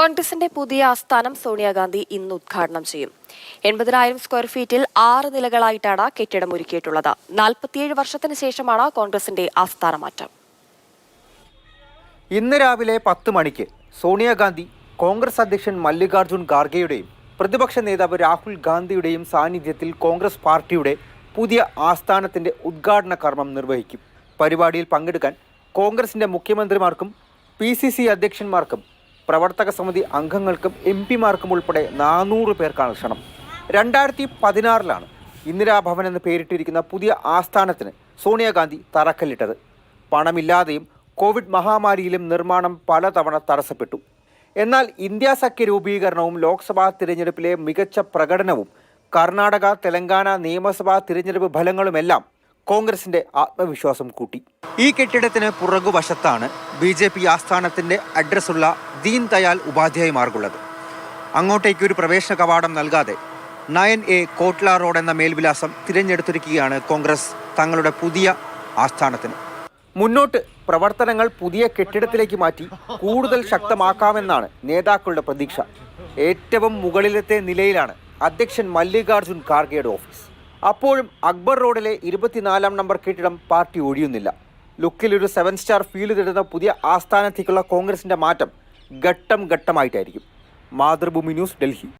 കോൺഗ്രസിന്റെ പുതിയ ആസ്ഥാനം സോണിയാഗാന്ധി ഇന്ന് ഉദ്ഘാടനം ചെയ്യും. എൺപതിനായിരം സ്ക്വയർ ഫീറ്റിൽ ആറ് നിലകളായിട്ടാണ് കെട്ടിടം ഒരുക്കിയിട്ടുള്ളത്. നാൽപ്പത്തിയേഴ് വർഷത്തിന് ശേഷമാണ് കോൺഗ്രസിന്റെ ആസ്ഥാന മാറ്റം ഇന്ന് രാവിലെ പത്ത് മണിക്ക് സോണിയാഗാന്ധി കോൺഗ്രസ് അധ്യക്ഷൻ മല്ലികാർജുൻ ഖാർഗെയുടെയും പ്രതിപക്ഷ നേതാവ് രാഹുൽ ഗാന്ധിയുടെയും സാന്നിധ്യത്തിൽ കോൺഗ്രസ് പാർട്ടിയുടെ പുതിയ ആസ്ഥാനത്തിന്റെ ഉദ്ഘാടന കർമ്മം നിർവഹിക്കും. പരിപാടിയിൽ പങ്കെടുക്കാൻ കോൺഗ്രസിന്റെ മുഖ്യമന്ത്രിമാർക്കും പി സി സി അധ്യക്ഷന്മാർക്കും പ്രവർത്തക സമിതി അംഗങ്ങൾക്കും എം പിമാർക്കും ഉൾപ്പെടെ നാനൂറ് പേർക്കാണ് ക്ഷണം. രണ്ടായിരത്തി പതിനാറിലാണ് ഇന്ദിരാഭവൻ എന്ന് പേരിട്ടിരിക്കുന്ന പുതിയ ആസ്ഥാനത്തിന് സോണിയാഗാന്ധി തറക്കല്ലിട്ടത്. പണമില്ലാതെയും കോവിഡ് മഹാമാരിയിലും നിർമ്മാണം പലതവണ തടസ്സപ്പെട്ടു. എന്നാൽ ഇന്ത്യ സഖ്യ രൂപീകരണവും ലോക്സഭാ തിരഞ്ഞെടുപ്പിലെ മികച്ച പ്രകടനവും കർണാടക തെലങ്കാന നിയമസഭാ തിരഞ്ഞെടുപ്പ് ഫലങ്ങളുമെല്ലാം കോൺഗ്രസിന്റെ ആത്മവിശ്വാസം കൂട്ടി. ഈ കെട്ടിടത്തിന് പുറകുവശത്താണ് ബി ജെ പി ആസ്ഥാനത്തിന്റെ അഡ്രസ്സുള്ള ദീൻ ദയാൽ ഉപാധ്യായ മാർഗുള്ളത്. അങ്ങോട്ടേക്ക് ഒരു പ്രവേശന കവാടം നൽകാതെ നയൻ എ കോട്ട്ല റോഡ് എന്ന മേൽവിലാസം തിരഞ്ഞെടുത്തിരിക്കുകയാണ് കോൺഗ്രസ് തങ്ങളുടെ പുതിയ ആസ്ഥാനത്തിന്. മുന്നോട്ട് പ്രവർത്തനങ്ങൾ പുതിയ കെട്ടിടത്തിലേക്ക് മാറ്റി കൂടുതൽ ശക്തമാക്കാമെന്നാണ് നേതാക്കളുടെ പ്രതീക്ഷ. ഏറ്റവും മുകളിലത്തെ നിലയിലാണ് അധ്യക്ഷൻ മല്ലികാർജുൻ ഖാർഗെയുടെ ഓഫീസ്. അപ്പോഴും അക്ബർ റോഡിലെ ഇരുപത്തിനാലാം നമ്പർ കെട്ടിടം പാർട്ടി ഒഴിയുന്നില്ല. ലുക്കിൽ ഒരു സെവൻ സ്റ്റാർ ഫീൽ തരുന്ന പുതിയ ആസ്ഥാനത്തേക്കുള്ള കോൺഗ്രസിന്റെ മാറ്റം ഘട്ടം ഘട്ടമായിട്ടായിരിക്കും. മാതൃഭൂമി ന്യൂസ് ഡൽഹി.